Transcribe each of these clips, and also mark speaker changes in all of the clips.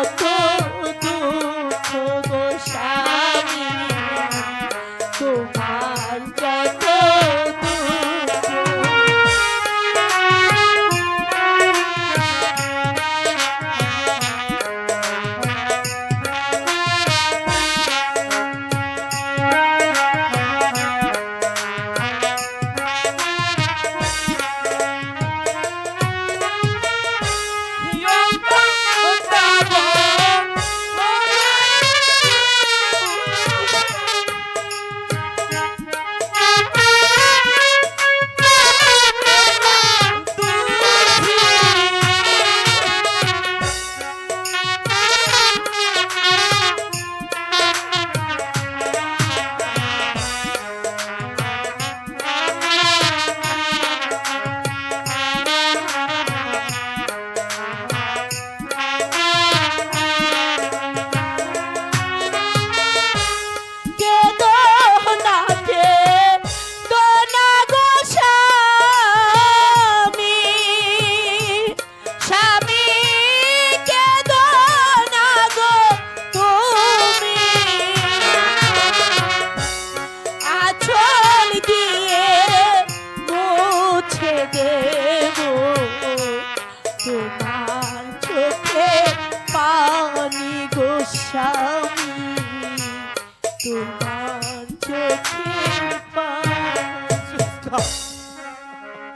Speaker 1: Okay.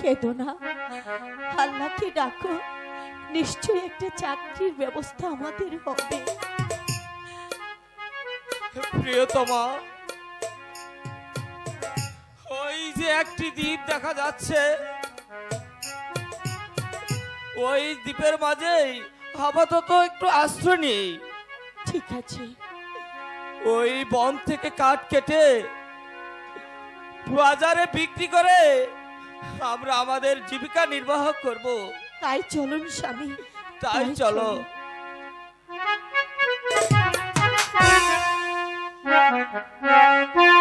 Speaker 1: কেঁদো না। আল্লাহকে ডাকো নিশ্চয়ই একটা চাকরির ব্যবস্থা আমাদের হবে।
Speaker 2: প্রিয়তমা ওই যে একটি দ্বীপ দেখা যাচ্ছে ওই দ্বীপের মাঝেই আপাতত একটু আশ্রয় নেই।
Speaker 1: ঠিক আছে।
Speaker 2: ওই বন থেকে কাঠ কেটে বাজারে বিক্রি করে আমরা আমাদের জীবিকা নির্বাহ করব।
Speaker 1: তাই চলুন স্বামী।
Speaker 2: তাই চলো।
Speaker 1: চলো।